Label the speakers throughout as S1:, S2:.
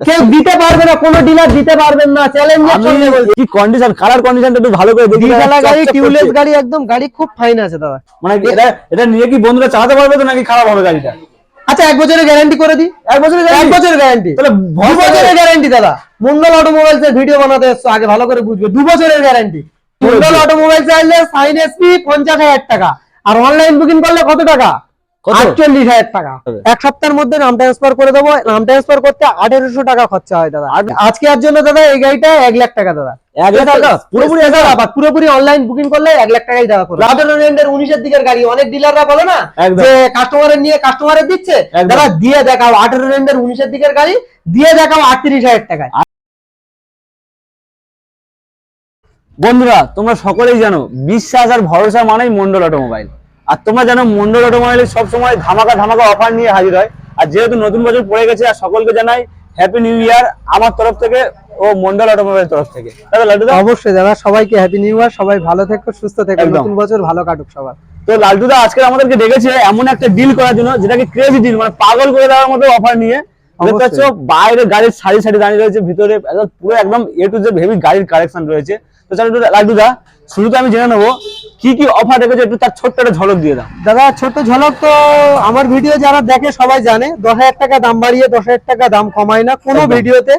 S1: কেউ দিতে পারবে না কোনো ডিলার দিতে পারবেন না চ্যালেঞ্জের সঙ্গে বলছি
S2: কি কন্ডিশন কালার কন্ডিশনটা একটু ভালো করে দেখি
S1: ডিজেলা গাড়ি টিউবলেস গাড়ি একদম গাড়ি খুব ফাইন আছে দাদা।
S2: মানে এটা এটা নিয়ে কি বন্ধুরা চালাতে পারবে তো নাকি খারাপ হবে গাড়িটা?
S1: আচ্ছা এক বছরের গ্যারান্টি করে দিই।
S2: এক বছরের
S1: এক বছরের গ্যারান্টি
S2: তাহলে
S1: দু বছরের গ্যারান্টি দাদা। মন্ডল অটোমোবাইলস এর ভিডিও বানাতে এসছো আগে ভালো করে বুঝবে। দু বছরের গ্যারান্টি মন্ডল অটোমোবাইলস আসলে সাইন এসপি পঞ্চাশ হাজার টাকা। আর অনলাইন বুকিং করলে কত টাকা? আটচল্লিশ হাজার টাকা। এক সপ্তাহের মধ্যে নাম ট্রান্সফার করে দেবো। নাম ট্রান্সফার করতে আঠেরোশো টাকা খরচা হয় দাদা। আজকে আর জন্য দাদা এই গাড়িটা এক লাখ টাকা দাদা?
S2: পুরোপুরি
S1: পুরোপুরি অনলাইন বুকিং করলে এক লাখ টাকাই দেওয়া করবে। উনিশের দিকের গাড়ি অনেক ডিলাররা বলে না যে কাস্টমারের নিয়ে কাস্টমারের দিচ্ছে। দাদা দিয়ে দেখাও আঠারো রেন্ডের উনিশের দিকের গাড়ি দিয়ে দেখাও আটত্রিশ হাজার টাকায়।
S2: বন্ধুরা তোমরা সকলেই জানো বিশ্বাস আর ভরসা মানেই মন্ডল অটোমোবাইল। আর তোমরা জানো মন্ডল অটোমোবাইল সবসময় ধামাকা ধামাকা অফার নিয়ে হাজির হয়। আর যেহেতু নতুন বছর পড়ে গেছে আর সকলকে জানাই হ্যাপি নিউ ইয়ার আমার তরফ থেকে ও মন্ডল অটোমোবাইল তরফ থেকে। তাহলে
S1: অবশ্যই দাদা সবাইকে হ্যাপি নিউ ইয়ার সবাই ভালো থেকো সুস্থ থেকো নতুন বছর ভালো কাটুক সবার।
S2: তো লালটুদা আজকে আমাদেরকে ডেকেছে এমন একটা ডিল করার জন্য যেটাকে ক্রেজি ডিল মানে পাগল করে দেওয়ার মতো অফার নিয়ে। দেখতে পাচ্ছ বাইরে গাড়ির সারি সারি দাঁড়িয়ে রয়েছে ভিতরে পুরো একদম এ টু জেড হেভি গাড়ির কালেকশন রয়েছে। তো চলো একটু লালটুদা শুরুতে আমি জেনে নেব কি কি অফার রেখেছে একটু তার ছোট্ট একটা ঝলক দিয়ে দাও।
S1: দাদা ছোট্ট ঝলক তো আমার ভিডিও যারা দেখে সবাই জানে দশ হাজার টাকা দাম বাড়িয়ে দশ হাজার টাকা দাম কমায় না কোনো ভিডিওতে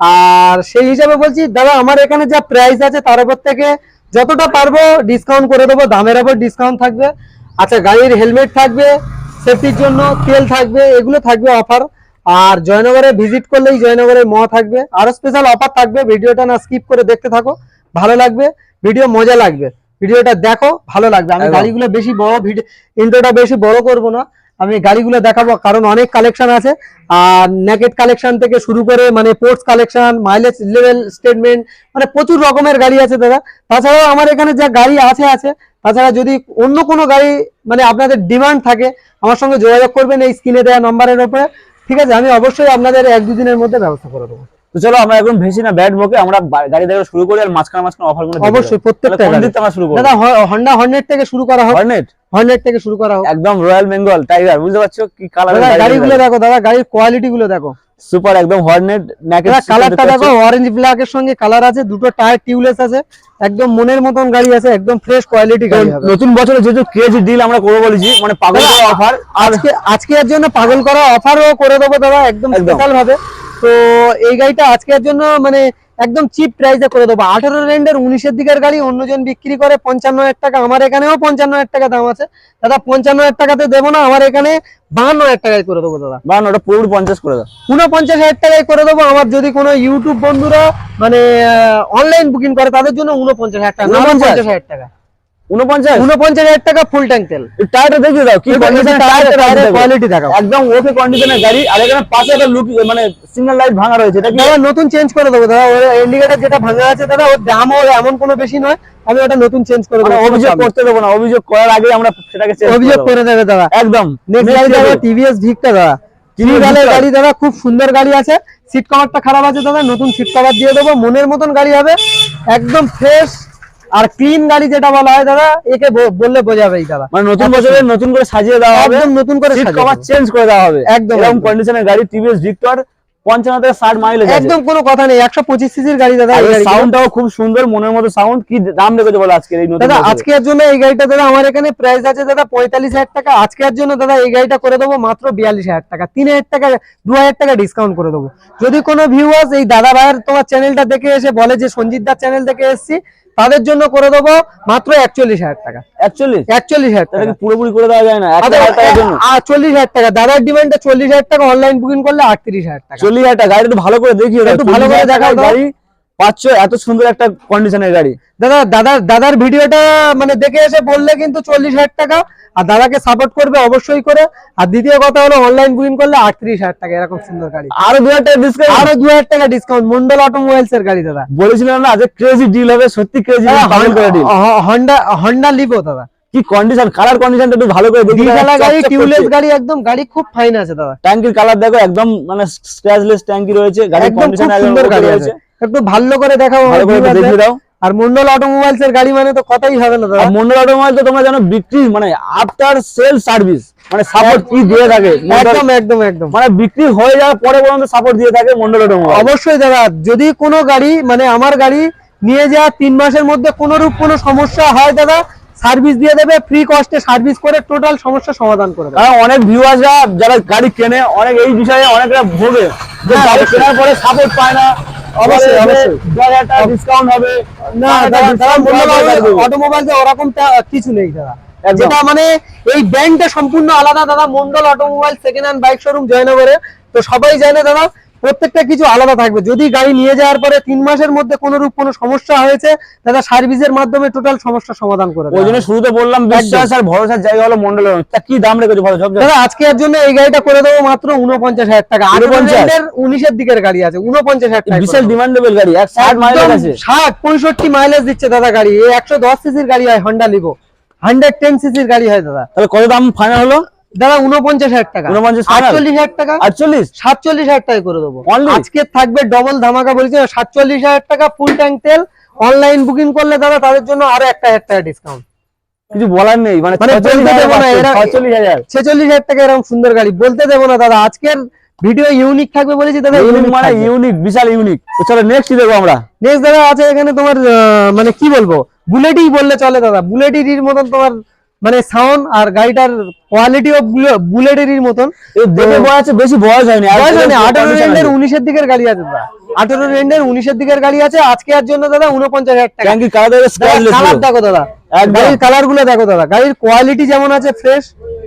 S1: আর সেই হিসাবে বলছি দাদা আমার এখানে যা প্রাইস আছে তার উপর থেকে যতটা পারব ডিসকাউন্ট করে দেবো দামের উপর ডিসকাউন্ট থাকবে। আচ্ছা গাড়ির হেলমেট থাকবে সেফটির জন্য তেল থাকবে এগুলো থাকবে অফার আর জয়নগরে ভিজিট করলেই জয়নগরের ম থাকবে। আরও স্পেশাল অফার থাকবে ভিডিওটা না স্কিপ করে দেখতে থাকো ভালো লাগবে ভিডিও মজা লাগবে। ভিডিওটা দেখো ভালো লাগবে। আমি গাড়িগুলো বেশি বড় ভিডিও ইন্ট্রোটা বেশি বড় করব না। আমি গাড়িগুলো দেখাবো কারণ অনেক কালেকশন আছে। আর নেকেট কালেকশন থেকে শুরু করে মানে ports collection mileage level statement মানে প্রচুর রকমের গাড়ি আছে দাদা। তাছাড়াও আমার এখানে যা গাড়ি আছে আছে। তাছাড়া যদি অন্য কোনো গাড়ি মানে আপনাদের ডিমান্ড থাকে আমার সঙ্গে যোগাযোগ করবেন এই স্ক্রিনে দেওয়া নম্বরের উপরে। ঠিক আছে আমি অবশ্যই আপনাদের এক দুদিনের মধ্যে ব্যবস্থা করে দেবো।
S2: তো চলো আমরা এখন ভেসি না ব্যাট বকে আমরা গাড়ি দেখা শুরু করি আর মাঝখানে মাঝখানে অফারগুলো
S1: অবশ্যই প্রত্যেকটা গাড়ি।
S2: আমরা শুরু করব?
S1: দাদা হন্ডা হর্নেট থেকে শুরু করা হোক।
S2: হর্নেট
S1: হর্নেট থেকে শুরু করা হোক।
S2: একদম রয়্যাল বেঙ্গল টাইগার বুঝতে পারছ? কি কালার
S1: গাড়িগুলো দেখো দাদা গাড়ির কোয়ালিটি গুলো দেখো।
S2: সুপার একদম হর্নেট
S1: দাদা কালারটা দেখো অরেঞ্জ ব্ল্যাক এর সঙ্গে কালার আছে দুটো টায়ার টিউবলেস আছে একদম মনের মতন গাড়ি আছে একদম ফ্রেশ কোয়ালিটি গাড়ি হবে।
S2: নতুন বছরে যেহেতু ক্রেজি ডিল আমরা করব বলেছি মানে পাগল
S1: করা
S2: অফার
S1: আজকে আজকে এর জন্য পাগল করা অফারও করে দেবো দাদা একদম
S2: একদম।
S1: স্পেশাল ভাবে। তো এই গাড়িটা আজকের জন্য মানে একদম চিপ প্রাইসে করে দেবো। আঠারো রেন্ডের উনিশের দিকের গাড়ি অন্যজন বিক্রি করে পঞ্চান্ন হাজার টাকা। আমার এখানেও পঞ্চান্ন হাজার টাকা দাম আছে। দাদা পঞ্চান্ন হাজার টাকাতে দেবো না আমার এখানে বাহান্ন হাজার টাকায় করে দেবো দাদা।
S2: বা ওটা পুরোপুরি পঞ্চাশ করে দেবো পুরো
S1: উনপঞ্চাশ হাজার টাকায় করে দেবো। আমার যদি কোনো ইউটিউব বন্ধুরা মানে অনলাইন বুকিং করে তাদের জন্য উনপঞ্চাশ হাজার টাকা পঞ্চাশ হাজার টাকা।
S2: উনপঞ্চাশ
S1: উনপঞ্চাশ হাজার টাকা ফুল ট্যাঙ্ক তেল।
S2: টায়ারটা দেখিয়ে দাও কি
S1: কোয়ালিটি দেখাও।
S2: একদম ওকে কন্ডিশনের গাড়ি আর এখানে পাশে একটা লুক মানে সিগন্যাল লাইট ভাঙা রয়েছে এটা
S1: দাদা নতুন চেঞ্জ করে দেবো দাদা ওর ইন্ডিকেটার যেটা ভাঙা আছে দাদা ওর দামও এমন কোনো বেশি নয় আমি ওটা নতুন চেঞ্জ করে
S2: মানে
S1: দেবো
S2: অভিযোগ করতে দেবো না অভিযোগ করার আগে আমরা সেটাকে
S1: অভিযোগ করে দেবে। দাদা।
S2: একদম।
S1: নেক্সট
S2: Next
S1: গাড়ি দাদা টিভিএস ভিক্টা দাদা। টিভিএস গাড়ি দাদা খুব সুন্দর গাড়ি আছে। সিট কভারটা খারাপ আছে দাদা নতুন সিট কভার দিয়ে দেবো মনের মতন গাড়ি হবে একদম ফ্রেশ আর ক্লিন গাড়ি যেটা বলা হয় দাদা একে বললে বোঝাবে এই দাদা।
S2: মানে নতুন বছরে নতুন করে সাজিয়ে দেওয়া হবে।
S1: একদম নতুন করে
S2: সিট কভার চেঞ্জ করে দেওয়া হবে।
S1: একদম,
S2: এরকম। কন্ডিশনের গাড়ি টিভিএস ভিক্টর পঞ্চান্ন থেকে ষাট মাইলেজ
S1: একদম কোনো কথা নেই একশো পঁচিশ সিসির গাড়ি দাদা
S2: সাউন্ডটাও খুব সুন্দর মনের মতো সাউন্ড কি দাম রেখেছে বলো আজকের এই
S1: দাদা আজকের জন্য এই গাড়িটা দাদা আমার এখানে প্রাইস আছে দাদা পঁয়তাল্লিশ হাজার টাকা। আজকের জন্য দাদা এই গাড়িটা করে দেবো মাত্র বিয়াল্লিশ হাজার টাকা। তিন হাজার টাকা দু হাজার টাকা ডিসকাউন্ট করে দেবো। যদি কোনো ভিউয়ার্স এই দাদা ভাইয়ের তোমার চ্যানেলটা দেখে এসে বলে যে সঞ্জিত দার চ্যানেল দেখে এসেছি তাদের জন্য করে দেবো মাত্র একচল্লিশ হাজার টাকা।
S2: একচল্লিশ?
S1: একচল্লিশ হাজার টাকা।
S2: পুরোপুরি করে দেওয়া যায় না?
S1: আচ্ছা, চল্লিশ হাজার টাকা। দাদার ডিমান্ডটা চল্লিশ হাজার টাকা অনলাইন বুকিং করলে আটত্রিশ হাজার টাকা।
S2: চল্লিশ হাজার টাকা। গাড়ি ভালো করে
S1: দেখি ভালো করে
S2: 40,000
S1: দেখাও
S2: গাড়ি পাচ্ছ এত সুন্দর একটা কন্ডিশনের গাড়ি।
S1: দাদা দাদার দাদার ভিডিওটা মানে দেখে এসে বললে কিন্তু চল্লিশ হাজার টাকা আর দাদাকে সাপোর্ট করবে অবশ্যই করে। আর দ্বিতীয় কথা হলো অনলাইন বুকিং করলে আটত্রিশ হাজার টাকা এরকম সুন্দর গাড়ি।
S2: আরও দু হাজার টাকা ডিসকাউন্ট
S1: আরও দু হাজার টাকা ডিসকাউন্ট মন্ডল অটোমোবাইলস এর গাড়ি দাদা।
S2: বলেছিলাম না যে ক্রেজি ডিল হবে সত্যি ক্রেজি
S1: হন্ডা হন্ডা লিভো দাদা।
S2: কি কন্ডিশন কালার কন্ডিশনটা একটু ভালো করে দেখি
S1: ডিজেলা গাড়ি টিউবলেস গাড়ি একদম গাড়ি খুব ফাইন আছে দাদা।
S2: ট্যাঙ্কির কালার দেখো একদম মানে স্ক্র্যাচলেস ট্যাঙ্কি রয়েছে গাড়ির কন্ডিশন
S1: খুব সুন্দর গাড়ি আছে। একটু ভালো করে দেখাও
S2: ভালো করে দেখিয়ে দাও।
S1: আর মন্ডল অটোমোবাইলস এর গাড়ি মানে তো কথাই হবে না দাদা।
S2: মন্ডল অটোমোবাইল তো তোমরা জানো বিক্রি মানে আফটার সেল সার্ভিস মানে সাপোর্ট কি দিয়ে থাকে
S1: একদম একদম একদম।
S2: মানে বিক্রি হয়ে যাওয়ার পরে পর্যন্ত সাপোর্ট দিয়ে থাকে মন্ডল অটোমোবাইল
S1: অবশ্যই দাদা যদি কোনো গাড়ি মানে আমার গাড়ি নিয়ে যাওয়া তিন মাসের মধ্যে কোনো রূপ কোনো সমস্যা হয় দাদা সার্ভিস দিয়ে দেবে ফ্রি কস্টে সার্ভিস করে টোটাল সমস্যা সমাধান করে দেবে।
S2: কারণ অনেক ভিউয়ার্সরা যারা গাড়ি কেনে অনেক এই বিষয়ে অনেকরা ভোগে। যে
S1: হ্যাঁ,
S2: গাড়ি কেনার পরে সাপোর্ট পায় না।
S1: অবশ্যই,
S2: ডিসকাউন্ট হবে
S1: না। অটোমোবাইল ওরকম কিছু নেই দাদা
S2: একদম।
S1: যেটা মানে এই ব্র্যান্ডটা সম্পূর্ণ আলাদা দাদা Mondal automobile second hand bike showroom জয়নগরে তো সবাই জানে দাদা প্রত্যেকটা কিছু আলাদা থাকবে। যদি গাড়ি নিয়ে যাওয়ার পরে তিন মাসের মধ্যে কোনো রূপ কোনো সমস্যা হয়েছে দাদা সার্ভিসের মাধ্যমে টোটাল সমস্যা সমাধান করে
S2: ওই জন্য। শুরুতে বললাম বিশ্বাস আর ভরসার জায়গা হলো মন্ডল কি দাম রেখেছো ভালো সব
S1: দাদা আজকে এর জন্য এই গাড়িটা করে দেবো মাত্র উনপঞ্চাশ হাজার টাকা।
S2: 49?
S1: আটের উনিশের দিকের গাড়ি আছে উনপঞ্চাশ হাজার টাকা
S2: বিশাল ডিমান্ডেবল গাড়ি এক ষাট মাইলেজ আছে।
S1: ষাট পঁয়ষট্টি মাইলেজ দিচ্ছে দাদা গাড়ি। এই একশো দশ সিসির গাড়ি হয় হন্ডা লিভো হান্ড্রেড টেন সিসির গাড়ি হয় দাদা।
S2: তাহলে কত দাম ফাইনাল হলো?
S1: দাদা উনপঞ্চাশ হাজার টাকা।
S2: 49 final?
S1: আটচল্লিশ হাজার টাকা।
S2: আটচল্লিশ?
S1: সাতচল্লিশ হাজার টাকা করে দেবো? আজকে থাকবে ডবল ধামাকা বলছি সাতচল্লিশ হাজার টাকা ফুল ট্যাঙ্ক তেল অনলাইন বুকিং করলে দাদা তাদের জন্য আরও একটা হাজার টাকা ডিসকাউন্ট
S2: কিছু বলার নেই মানে
S1: মানে
S2: ছচল্লিশ হাজার
S1: টাকা এরকম সুন্দর গাড়ি বলতে দেবো না দাদা আজকের ভিডিও ইউনিক থাকবে বলেছি দাদা
S2: ইউনিক মানে ইউনিক বিশাল ইউনিক তো চলো নেক্সট দেখব আমরা।
S1: নেক্সট দাদা আছে এখানে তোমার মানে কি বলব বুলেটই বললে চলে দাদা বুলেটের মতন তোমার মানে সাউন্ড আর গাড়িটার কোয়ালিটিও বুলেটের মতন।
S2: দেখে বয়স আছে বেশি বয়স হয়নি।
S1: বয়স হয়নি, আঠারো। রেন্ডের উনিশের দিকের গাড়ি আছে দাদা। আঠারো রেন্ডের উনিশের দিকের গাড়ি আছে আজকে আর জন্য দাদা উনপঞ্চাশ হাজার টাকা।
S2: কালার দেখো
S1: দাদা গাড়ির কালারগুলো দেখো দাদা। গাড়ির কোয়ালিটি যেমন আছে ফ্রেশ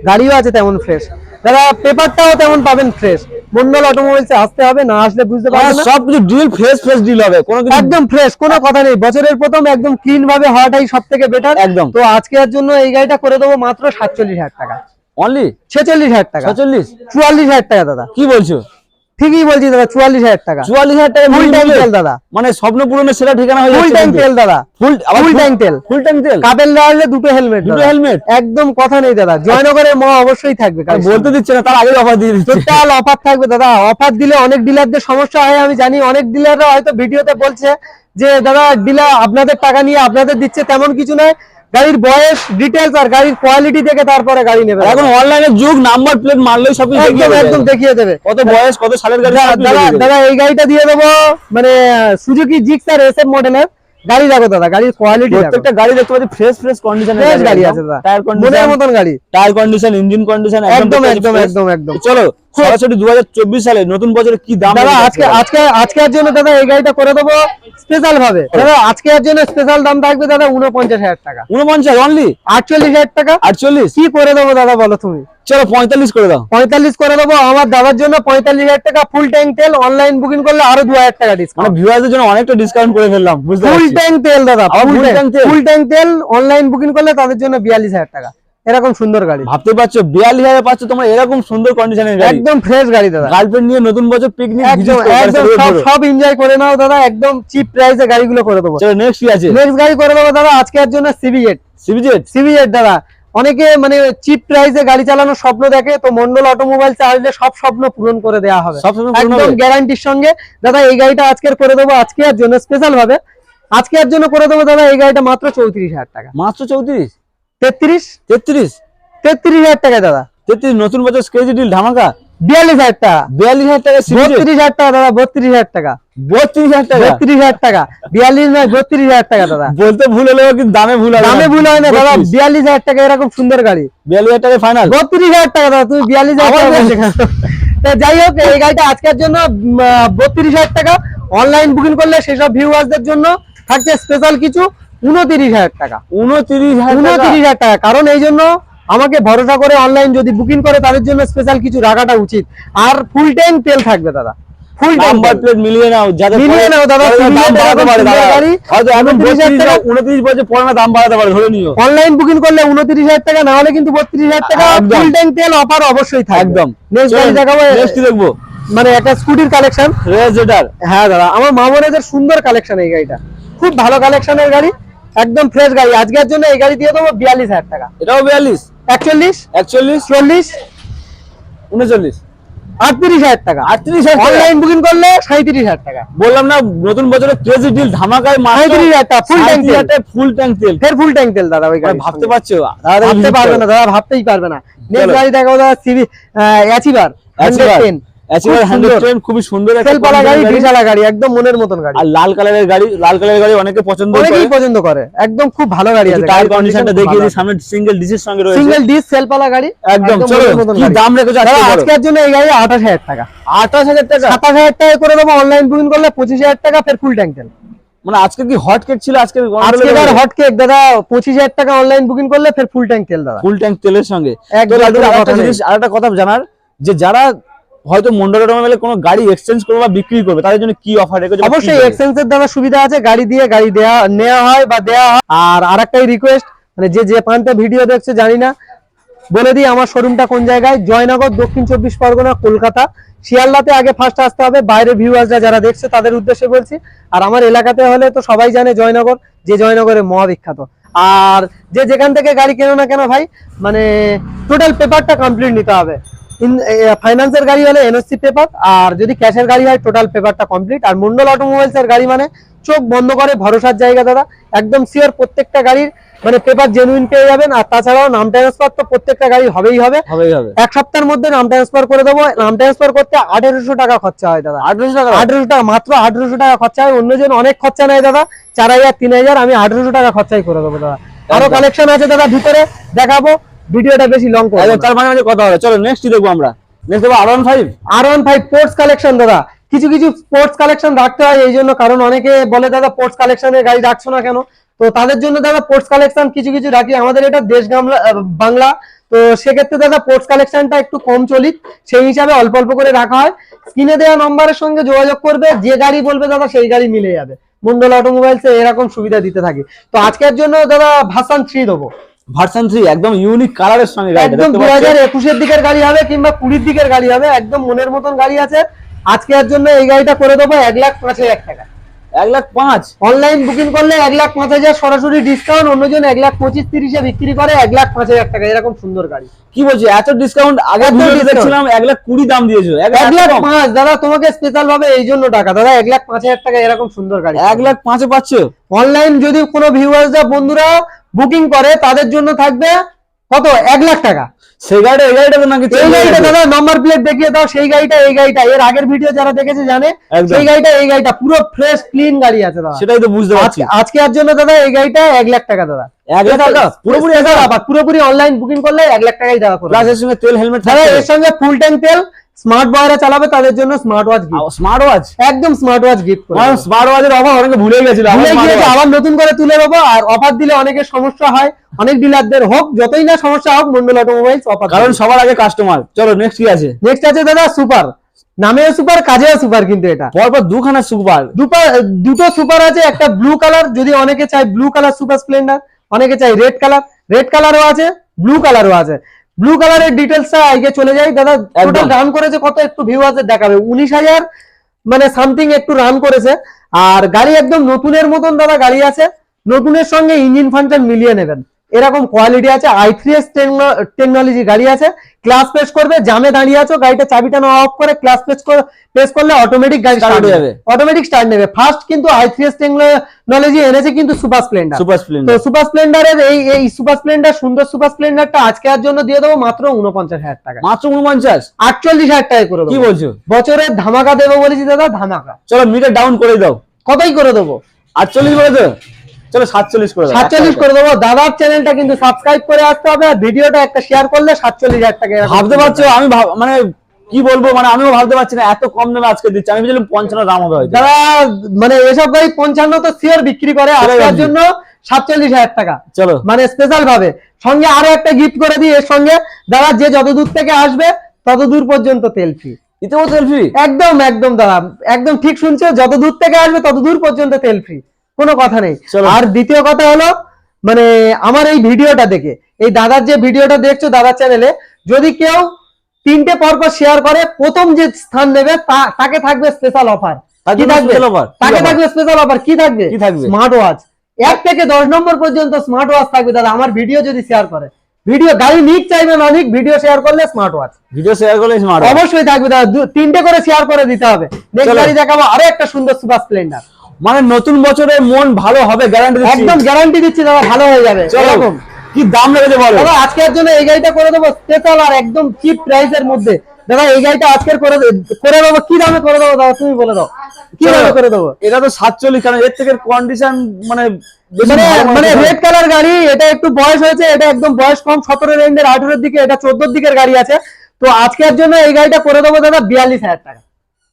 S1: গাড়িও আছে তেমন ফ্রেশ দাদা পেপারটাও তেমন পাবেন ফ্রেশ মন্ডল অটোমোবাইলসে আসতে হবে না আসলে বুঝতে পারবে না।
S2: সবকিছু ডিল ফ্রেশ ফ্রেশ ডিল হবে কোনো কিছু
S1: একদম ফ্রেশ কোনো কথা নেই। বছরের প্রথম একদম ক্লিন ভাবে হওয়াটাই সব থেকে বেটার
S2: একদম।
S1: তো আজকের জন্য এই গাড়িটা করে দেবো মাত্র সাতচল্লিশ হাজার টাকা।
S2: অনলি
S1: ছেচল্লিশ হাজার টাকা।
S2: ছচল্লিশ?
S1: চুয়াল্লিশ হাজার টাকা দাদা।
S2: কি বলছো?
S1: ঠিকই বলছি দাদা চুয়াল্লিশ হাজার টাকা।
S2: চুয়াল্লিশ হাজার টাকা
S1: ফুল ট্যাঙ্ক তেল দাদা।
S2: মানে স্বপ্ন পূরণের সেরা ঠিকানা হয়ে
S1: ফুল ট্যাঙ্ক তেল দাদা।
S2: ফুল
S1: ফুল ট্যাঙ্ক তেল।
S2: ফুল ট্যাঙ্ক তেল?
S1: কাপেল লাগালে দুটো হেলমেট
S2: দুটো হেলমেট
S1: একদম কথা নেই দাদা। জয়নগরের ম অবশ্যই থাকবে
S2: বলতে দিচ্ছে না তার আগে অফার দিয়ে দিচ্ছে।
S1: টোটাল অফার থাকবে দাদা। অফার দিলে অনেক ডিলারদের সমস্যা হয় আমি জানি। অনেক ডিলাররা হয়তো ভিডিওতে বলছে যে দাদা ডিলার আপনাদের টাকা নিয়ে আপনাদের দিচ্ছে তেমন কিছু নয়। গাড়ির বয়স ডিটেলস আর গাড়ির কোয়ালিটি দেখে তারপরে গাড়ি নেবে।
S2: এখন অনলাইনে যুগ নাম্বার প্লেট মারলেই সব
S1: একদম একদম দেখিয়ে দেবে।
S2: কত বয়স কত সালের গাড়ি
S1: দাদা দাদা এই গাড়িটা দিয়ে দেবো মানে সুজুকি জিক্সার এসএফ মডেলের গাড়ি দেখো দাদা গাড়ির কোয়ালিটি
S2: প্রত্যেকটা গাড়ি দেখতে পাচ্ছি ফ্রেশ ফ্রেশ কন্ডিশনের
S1: ফ্রেশ গাড়ি আছে দাদা।
S2: টায়ার
S1: মনের
S2: কন্ডিশন
S1: মতন গাড়ি।
S2: টায়ার কন্ডিশন ইঞ্জিন কন্ডিশন
S1: একদম একদম একদম একদম
S2: চলো সরাসরি দু সালে নতুন বছরে কি দাম
S1: দাদা
S2: রেখেছে
S1: আজকে আজকে আজকের জন্য দাদা এই গাড়িটা করে দেবো স্পেশাল ভাবে দাদা আজকের জন্য স্পেশাল দাম থাকবে দাদা উনপঞ্চাশ হাজার টাকা।
S2: উনপঞ্চাশ অনলি
S1: আটচল্লিশ হাজার টাকা।
S2: আটচল্লিশ?
S1: কি করে দেবো দাদা বলো তুমি?
S2: চলো পঁয়তাল্লিশ করে দাও।
S1: পঁয়তাল্লিশ করে দেবো। আমার দাদার জন্য পঁয়তাল্লিশ হাজার টাকা ফুল ট্যাঙ্ক তেল অনলাইন বুকিং করলে আরও দু হাজার টাকা
S2: মানে
S1: ডিসকাউন্ট
S2: ভিউয়ারদের জন্য অনেকটা ডিসকাউন্ট করে ফেললাম
S1: ফুল ট্যাঙ্ক তেল দাদা? ফুল ট্যাঙ্ক
S2: তেল?
S1: অনলাইন বুকিং করলে তাদের জন্য বিয়াল্লিশ হাজার টাকা। এরকম সুন্দর গাড়ি।
S2: ভাবতে পারছ? বিয়াল্লিশ হাজার পাচ্ছ তোমরা এরকম সুন্দর কন্ডিশনের গাড়ি।
S1: একদম ফ্রেশ গাড়ি দাদা।
S2: গার্লফ্রেন্ড নিয়ে নতুন বছর পিকনিক
S1: একদম সব এনজয় করে নাও দাদা। একদম চিপ প্রাইসে গাড়িগুলো করে দেবো।
S2: চলো নেক্সট কি আছে?
S1: নেক্সট গাড়ি করে দেবো দাদা আজকের জন্য সিবিজেড
S2: সিবিজেড
S1: সিবিজেড দাদা। অনেকে মানে চিপ প্রাইসে গাড়ি চালানোর স্বপ্ন দেখে তো মন্ডল অটোমোবাইল চালালে সব স্বপ্ন পূরণ করে দেওয়া হবে। একদম গ্যারান্টির সঙ্গে। দাদা এই গাড়িটা আজকের করে দেবো আজকের জন্য স্পেশাল ভাবে। আজকের জন্য করে দেবো দাদা এই গাড়িটা মাত্র চৌত্রিশ হাজার টাকা।
S2: মাত্র চৌত্রিশ?
S1: তেত্রিশ?
S2: তেত্রিশ।
S1: তেত্রিশ হাজার টাকা দাদা।
S2: তেত্রিশ নতুন বছর স্কেচ ডিল ধামাকা?
S1: বিয়াল্লিশ হাজার টাকা।
S2: বিয়াল্লিশ হাজার টাকা
S1: বত্রিশ হাজার টাকা দাদা বত্রিশ হাজার টাকা।
S2: বত্রিশ হাজার টাকা?
S1: বত্রিশ হাজার টাকা। বিয়াল্লিশ নয় বত্রিশ হাজার টাকা দাদা।
S2: বলতে ভুল হলেও কিন্তু দামে ভুল
S1: দামে ভুল হয় না দাদা। বিয়াল্লিশ হাজার টাকা এরকম সুন্দর গাড়ি।
S2: বিয়াল্লিশ হাজার টাকা ফাইনাল
S1: বত্রিশ হাজার টাকা দাদা তুমি বিয়াল্লিশ হাজার টাকা যাই হোক এই গাড়িটা আজকের জন্য বত্রিশ হাজার টাকা। অনলাইন বুকিং করলে সেসব ভিউয়ার্সদের জন্য থাকছে স্পেশাল কিছু। উনত্রিশ হাজার টাকা।
S2: উনত্রিশ
S1: উনত্রিশ হাজার টাকা। কারণ এই জন্য আমাকে ভরসা করে অনলাইন যদি বুকিং করে তাদের জন্য স্পেশাল কিছু রাখাটা উচিত। আর ফুল ট্যাঙ্ক তেল থাকবে দাদা। ফুল
S2: নাম্বার
S1: ট্যাঙ্ক
S2: প্লেট মিলিয়ে নাও যাদের
S1: মিলিয়ে নাও দাদা,
S2: দাম বাড়াতে পারে
S1: সুন্দর
S2: দাদা।
S1: গাড়ি।
S2: হয়তো এখন
S1: 29 হাজার
S2: 32
S1: টাকা।
S2: উনত্রিশ বছর পরে দাম বাড়াতে পারে ধরে নিও
S1: অনলাইন বুকিং করলে উনত্রিশ হাজার টাকা না হলে কিন্তু বত্রিশ হাজার টাকা ফুল ট্যাঙ্ক তেল অফার অবশ্যই থাকবে।
S2: একদম।
S1: নেক্সট গাড়ি দেখাবো।
S2: নেক্সট দেখব।
S1: মানে একটা স্কুটির কালেকশন
S2: রেজেটার
S1: হ্যাঁ দাদা আমার মামনের সুন্দর কালেকশন এই গাড়িটা। খুব ভালো কালেকশনের গাড়ি। একদম ফ্রেশ গাড়ি। আজকের জন্য এই গাড়ি দিয়ে দেবো বিয়াল্লিশ হাজার টাকা।
S2: এটাও বিয়াল্লিশ?
S1: একচল্লিশ?
S2: একচল্লিশ?
S1: চল্লিশ?
S2: উনচল্লিশ?
S1: আটত্রিশ হাজার টাকা।
S2: আটত্রিশ হাজার টাকা।
S1: অনলাইন বুকিং করলে সাঁত্রিশ হাজার টাকা।
S2: বললাম না নতুন বছরে ক্রেজি ডিল ধামাকায়
S1: সাঁত্রিশ হাজার টাকা ফুল ট্যাঙ্ক তেল।
S2: ফুল ট্যাঙ্ক তেল।
S1: ফের ফুল ট্যাঙ্ক তেল দাদা ওই গাড়ি
S2: ভাবতে পারছ?
S1: ভাবতে পারবে না দাদা ভাবতেই পারবে না। নেক্সট গাড়ি দেখাবো দাদা CV achiever hundred ten
S2: achiever খুবই সুন্দর একটা
S1: গাড়ি গাড়ি। একদম মনের মতন গাড়ি।
S2: আর লাল কালারের গাড়ি লাল কালারের গাড়ি অনেকে পছন্দ করে।
S1: অনেকেই পছন্দ করে। একদম খুব ভালো গাড়ি আছে।
S2: টায়ার কন্ডিশনটা দেখিয়ে দিই সামনে সিঙ্গেল ডিসের সঙ্গে রয়েছে।
S1: সিঙ্গেল ডিস সেলফালা গাড়ি
S2: একদম চলো কি দাম রেখেছো আজকে
S1: আজকের জন্য এই গাড়ি আঠাশ হাজার টাকা।
S2: টাকা?
S1: করে দেবো অনলাইন বুকিং করলে পঁচিশ হাজার টাকা ফের ফুল ট্যাঙ্ক তেল।
S2: মানে আজকে কি হট কেক ছিল? আজকে
S1: আজকে এবার হট কেক দাদা পঁচিশ হাজার টাকা অনলাইন বুকিং করলে ফের ফুল ট্যাঙ্ক তেল দাদা।
S2: ফুল ট্যাঙ্ক তেলের সঙ্গে।
S1: একদম
S2: আরেকটা। জিনিস আরেকটা কথা জানার যে যারা হয়তো মন্ডল অটোমোবাইলে কোনো গাড়ি এক্সচেঞ্জ করবে বা বিক্রি করবে তাদের জন্য কি অফার রেখেছে
S1: অবশ্যই
S2: দেবে?
S1: এক্সচেঞ্জের দ্বারা সুবিধা আছে গাড়ি দিয়ে গাড়ি দেওয়া নেওয়া হয় বা দেওয়া হয়। আর আরেকটাই রিকোয়েস্ট মানে যে যে প্রান্তে ভিডিও দেখছে জানি না। বলে দিই আমার শোরুমটা কোন জায়গায়? জয়নগর দক্ষিণ চব্বিশ পরগনা কলকাতা। শিয়ালদাতে আগে ফার্স্ট আসতে হবে বাইরে ভিউয়ার্সরা যারা দেখছে তাদের উদ্দেশ্যে বলছি। আর আমার এলাকাতে হলে তো সবাই জানে জয়নগর যে জয়নগরে মহাবিখ্যাত। আর যে যেখান থেকে গাড়ি কেনো না কেন ভাই মানে টোটাল পেপারটা কমপ্লিট নিতে হবে। ফাইন্যান্সের গাড়ি হলে এনওসি পেপার আর যদি ক্যাশের গাড়ি হয় টোটাল পেপারটা কমপ্লিট আর মন্ডল অটোমোবাইলস এর গাড়ি মানে চোখ বন্ধ করে ভরসার জায়গা দাদা। একদম সিওর প্রত্যেকটা গাড়ির মানে পেপার জেনুইন পেয়ে যাবেন। আর তাছাড়াও নাম ট্রান্সফার তো প্রত্যেকটা গাড়ি হবেই হবে। এক সপ্তাহের মধ্যে নাম ট্রান্সফার করে দেবো। নাম ট্রান্সফার করতে আঠেরোশো টাকা খরচা হয় দাদা।
S2: আঠারোশো টাকা?
S1: আঠেরোশো টাকা মাত্র আঠেরোশো টাকা খরচা হয়। অন্যজন অনেক খরচা নেয় দাদা। চার হাজার তিন হাজার আমি আঠেরোশো টাকা খরচাই করে দেবো দাদা।
S2: আরও
S1: কালেকশন আছে দাদা ভিতরে। দেখাবো। ভিডিওটা বেশি লং করব।
S2: তার মানে আমাদের কথা হবে। চলো নেক্সট দেখব আমরা? নেক্সট দেখব R one five
S1: R one five sports collection দাদা। কিছু কিছু স্পোর্টস কালেকশন রাখতে হয় এই জন্য কারণ অনেকে বলে দাদা স্পোর্টস কালেকশনের গাড়ি রাখছো না কেন? তো তাদের জন্য দাদা স্পোর্টস কালেকশন কিছু কিছু রাখি। আমাদের এটা দেশ গামলা বাংলা। তো সেক্ষেত্রে দাদা স্পোর্টস কালেকশনটা একটু কম চলিত সেই হিসাবে অল্প অল্প করে রাখা হয়। স্ক্রিনে দেওয়া নম্বরের সঙ্গে যোগাযোগ করবে। যে গাড়ি বলবে দাদা সেই গাড়ি মিলে যাবে। মন্ডল অটোমোবাইলস এরকম সুবিধা দিতে থাকি। তো আজকের জন্য দাদা ভাসান থ্রি দেবো।
S2: ভার্সন থ্রি একদম ইউনিক কালারের সঙ্গে
S1: একদম দু হাজার একুশের দিকের গাড়ি হবে কিংবা কুড়ির দিকের গাড়ি হবে একদম মনের মতন গাড়ি আছে আজকের জন্য এই গাড়িটা করে দেবো এক লাখ পাঁচ হাজার টাকা
S2: এক লাখ পাঁচ
S1: অনলাইন বুকিং করলে এক লাখ পাঁচ হাজার সরাসরি ডিসকাউন্ট অন্যজন এক লাখ পঁচিশ তিরিশে বিক্রি করে এক লাখ পাঁচ হাজার টাকা এরকম সুন্দর গাড়ি
S2: কি বলছি এত ডিসকাউন্ট আগে দেখছিলাম এক লাখ কুড়ি দাম দিয়েছ এক
S1: এক লাখ পাঁচ দাদা তোমাকে স্পেশাল ভাবে এই জন্য টাকা দাদা এক লাখ পাঁচ হাজার টাকা এরকম সুন্দর গাড়ি
S2: এক লাখ পাঁচে পাচ্ছ
S1: অনলাইন যদি কোনো ভিউয়ার্সরা বন্ধুরা বুকিং করে তাদের জন্য থাকবে কত? এক লাখ টাকা।
S2: সেই গাড়িটা এই গাড়িটা নাকি
S1: এই গাড়িটা দাদা নাম্বার প্লেট দেখিয়ে দাও সেই গাড়িটা এই গাড়িটা। এর আগের ভিডিও যারা দেখেছে জানে। সেই গাড়িটা এই গাড়িটা পুরো ফ্রেশ ক্লিন গাড়ি আছে দাদা।
S2: সেটাই তো বুঝতে পারছি।
S1: আজকে- আর জন্য দাদা এই গাড়িটা এক লাখ টাকা দাদা।
S2: এক লাখ টাকা? পুরোপুরি
S1: পুরোপুরি অনলাইন বুকিং করলে এক লাখ টাকাই দাদা করবে
S2: এর সঙ্গে তেল হেলমেট
S1: দাদা এর সঙ্গে ফুল ট্যাঙ্ক তেল স্মার্ট বয়ারে চালাবে তাদের জন্য smart watch gift
S2: smart watch
S1: একদম স্মার্ট ওয়াচ গিফট করে দেবো।
S2: স্মার্ট ওয়াচের অফার অনেকে ভুলে গেছিল আবার
S1: ভুলে গিয়েছে আবার নতুন করে তুলে দেবো আর অফার দিলে অনেকের সমস্যা হয় অনেক ডিলারদের হোক যতই না সমস্যা হোক মন্ডল অটোমোবাইলস অফার
S2: কারণ সবার আগে কাস্টমার চলো নেক্সট কি আছে?
S1: নেক্সট আছে দাদা সুপার নামেও সুপার কাজেও সুপার কিন্তু এটা।
S2: পরপর দুখানা সুপার
S1: দুটো দুটো সুপার আছে একটা ব্লু কালার যদি অনেকে চায় ব্লু কালার সুপার স্প্লেন্ডার অনেকে চায় রেড কালার রেড কালারও আছে ব্লু কালারও আছে। ব্লু কালারের ডিটেলসটা আগে চলে যাই। দাদা টোটাল রান করেছে কত? একটু ভিউ আছে দেখাবে। উনিশ হাজার মানে সামথিং একটু রান করেছে। আর গাড়ি একদম নতুনের মতন দাদা গাড়ি আছে। নতুনের সঙ্গে ইঞ্জিন ফাংশন মিলিয়ে নেবেন। এরকম কোয়ালিটি আছে আই থ্রি এস টেকনোলজি গাড়ি আছে ক্লাস প্রেস করবে জামে দাঁড়িয়ে আছো গাড়িটা চাবিটা না অফ করে ক্লাস প্রেস প্রেস করলে অটোমেটিক গাড়ি স্টার্ট
S2: হয়ে
S1: যাবে। অটোমেটিক স্টার্ট নেবে। ফার্স্ট কিন্তু আই থ্রি এস টেকনোলজি এনেছে কিন্তু সুপার স্প্লেন্ডার
S2: সুপার
S1: তো
S2: স্প্লেন্ডার
S1: সুপার স্প্লেন্ডারের এই এই সুপার স্প্লেন্ডার সুন্দর সুপার স্প্লেন্ডারটা আজকে আর জন্য দিয়ে দেবো মাত্র উনপঞ্চাশ হাজার টাকা।
S2: মাত্র উনপঞ্চাশ
S1: আটচল্লিশ হাজার টাকা করে
S2: কি বলছো?
S1: বছরের ধামাকা দেবো বলেছি দাদা ধামাকা।
S2: চলো মিটার ডাউন করে দাও।
S1: কতই করে দেবো?
S2: আটচল্লিশ করে দাও চলো সাতচল্লিশ করে
S1: সাতচল্লিশ করে দেবো। দাদার চ্যানেলটা কিন্তু সাবস্ক্রাইব করে আসতে হবে আর ভিডিওটা একটা শেয়ার করলে সাতচল্লিশ হাজার টাকা
S2: ভাবতে পারছ? আমি মানে কি বলব? মানে আমিও ভাবতে পারছি না এত কম দামে আজকে দিচ্ছে। আমি ভেবেছিলাম পঞ্চান্ন দাম হবে
S1: দাদা মানে এসব গাড়ি পঞ্চান্ন তো শিওর বিক্রি করে আজকের জন্য সাতচল্লিশ হাজার টাকা।
S2: চলো।
S1: মানে স্পেশাল ভাবে। সঙ্গে আরও একটা গিফট করে দিই এর সঙ্গে। দাদা যে যত দূর থেকে আসবে তত দূর পর্যন্ত তেল ফ্রি
S2: ইতিমধ্যে সেলফি
S1: একদম একদম দাদা। একদম ঠিক শুনছো যত দূর থেকে আসবে তত দূর পর্যন্ত তেল ফ্রি কোনো কথা নেই। আর দ্বিতীয় কথা হলো মানে আমার এই ভিডিওটা দেখে এই দাদার যে ভিডিওটা দেখছ দাদার চ্যানেলে যদি কেউ তিনটে পরপর শেয়ার করে প্রথম যে স্থান নেবে তাকে থাকবে স্পেশাল অফার কি থাকবে? তাকে থাকবে স্পেশাল অফার কি থাকবে?
S2: কি থাকবে?
S1: স্মার্ট ওয়াচ এক থেকে দশ নম্বর পর্যন্ত স্মার্ট ওয়াচ থাকবে দাদা আমার ভিডিও যদি শেয়ার করে। ভিডিও গাড়ি নিক চাইবে না নিক ভিডিও শেয়ার করলে স্মার্ট ওয়াচ
S2: ভিডিও শেয়ার করলে স্মার্ট
S1: অবশ্যই থাকবে দাদা তিনটে করে শেয়ার করে দিতে হবে। নেক্সট গাড়ি দেখাবো আরও একটা সুন্দর সুপার স্প্লেন্ডার
S2: মানে নতুন বছরে মন ভালো হবে গ্যারান্টি
S1: একদম গ্যারান্টি দিচ্ছি দাদা ভালো হয়ে যাবে
S2: চলো
S1: এরকম।
S2: কি দাম লেগেছে বলো?
S1: দাদা আজকের জন্য এই গাড়িটা করে দেবো স্পেশাল আর একদম চিপ প্রাইসের মধ্যে। দাদা এই গাড়িটা আজকের করে করে দেবো কি দামে করে দেবো দাদা তুমি বলে দাও। কি দামে করে দেবো?
S2: এটা তো সাতচল্লিশ কারণ এর থেকে কন্ডিশন মানে
S1: মানে
S2: মনে
S1: মানে। রেড কালার গাড়ি এটা একটু বয়স হয়েছে এটা একদম বয়স কম সতেরো রেঞ্জের আঠেরোর দিকে এটা চোদ্দোর দিকের গাড়ি আছে। তো আজকের জন্য এই গাড়িটা করে দেবো দাদা বিয়াল্লিশ হাজার টাকা।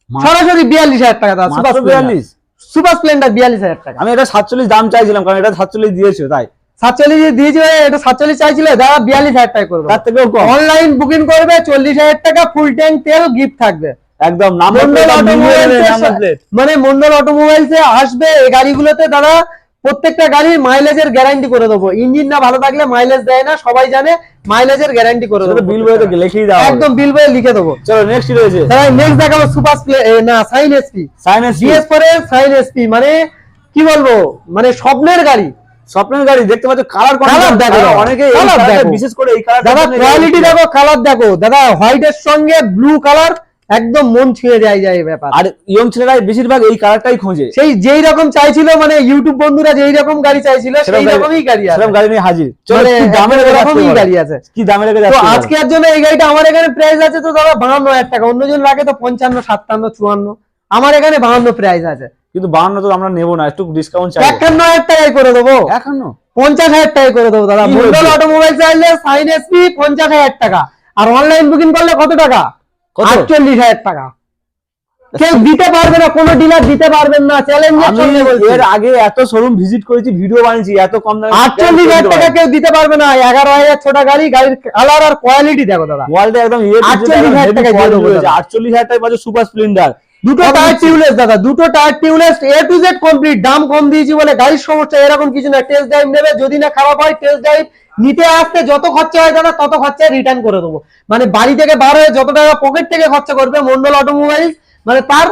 S1: সরাসরি বিয়াল্লিশ হাজার টাকা দাদা
S2: বিয়াল্লিশ?
S1: সুপার স্প্লেন্ডার বিয়াল্লিশ হাজার টাকা।
S2: আমি এটা সাতচল্লিশ দাম চাইছিলাম কারণ এটা সাতচল্লিশ দিয়েছ তাই।
S1: সাতচল্লিশ দিয়েছি এটা সাতচল্লিশ চাইছিল দাদা বিয়াল্লিশ হাজার টাকা করবে।
S2: তার থেকে
S1: অনলাইন বুকিং করবে চল্লিশ হাজার টাকা ফুল ট্যাঙ্ক তেল গিফট থাকবে।
S2: একদম
S1: মানে মন্ডল অটোমোবাইলস আসবে এই গাড়িগুলোতে দাদা প্রত্যেকটা গাড়ির মাইলেজের গ্যারান্টি করে দেবো। ইঞ্জিন না ভালো থাকলে মাইলেজ দেয় না সবাই জানে মাইলেজের গ্যারান্টি করে দেবো।
S2: বিল বইতে লিখেই দাও
S1: একদম বিল বয়ে লিখে দেবো।
S2: চলো নেক্সট রয়েছে?
S1: দাদা নেক্সট দেখাবো সুপার না সাইন এসপি
S2: সাইনেস
S1: জিএস ফোর এর সাইন এসপি মানে কি বলব? মানে স্বপ্নের গাড়ি।
S2: স্বপ্নের গাড়ি দেখতে পাচ্ছ কালার
S1: Colour দেখো।
S2: অনেকে। বিশেষ করে এই কালার
S1: দাদা কোয়ালিটি দেখো। কালার দেখো। দাদা হোয়াইটের সঙ্গে ব্লু কালার একদম মন ছুঁয়ে যায় যায় এই ব্যাপার।
S2: আর ইয়ং ছেলেরা বেশিরভাগ এই কালারটাই খোঁজে।
S1: সেই যেই রকম চাইছিল মানে ইউটিউব বন্ধুরা যেই রকম গাড়ি চাইছিল সেই রকমই গাড়ি আছে।
S2: সেরকম গাড়ি নিয়ে হাজির। চলো
S1: মানে
S2: কি দামে লেগে
S1: এরকমই
S2: যাচ্ছে
S1: গাড়ি আছে।
S2: কি দামে লেগে
S1: তো
S2: যাচ্ছে
S1: আজকে এর জন্য এই গাড়িটা আমার এখানে প্রাইস আছে তো দাদা বাহান্ন হাজার টাকা অন্যজন লাগে তো পঞ্চান্ন সাতান্ন চুয়ান্ন। আমার এখানে বাহান্ন প্রাইস আছে।
S2: কিন্তু বাহান্ন তো আমরা নেব না একটু ডিসকাউন্ট চাই
S1: একান্ন হাজার টাকায় করে দেবো।
S2: এখনও
S1: পঞ্চাশ হাজার টাকায় করে দেবো দাদা। মন্ডল অটোমোবাইল চাইলে সাইন এসপি পঞ্চাশ হাজার টাকা। আর অনলাইন বুকিং করলে কত টাকা? আটচল্লিশ হাজার টাকা। কেউ দিতে পারবে না কোনো ডিলার দিতে পারবেন না চ্যালেঞ্জের সঙ্গে বলছি।
S2: এর আগে এত শোরুম ভিজিট করেছি ভিডিও বানিয়েছি এত কম দামে
S1: আটচল্লিশ হাজার টাকা কেউ দিতে পারবে না এগারো হাজার ছোট গাড়ি গাড়ির কালার আর কোয়ালিটি দেখো দাদা।
S2: কোয়ালিটি একদম ইয়ে
S1: 48,000 টাকায় দিয়ে দেবো দাদা।
S2: আটচল্লিশ হাজার টাকা সুপার স্প্লেন্ডার
S1: দুটো টায়ার টিউবলেস দাদা দুটো tyre tubeless A to Z complete দাম কম দিয়েছি বলে গাড়ির সমস্যা এরকম কিছু না। টেস্ট ড্রাইভ নেবে যদি না খারাপ হয় টেস্ট ড্রাইভ নিতে আসতে যত খরচা হয় দাদা তত খরচা রিটার্ন করে দেবো। মানে বাড়ি থেকে বার হয়ে যত টাকা পকেট থেকে খরচা করবে মন্ডল অটোমোবাইল মানে তার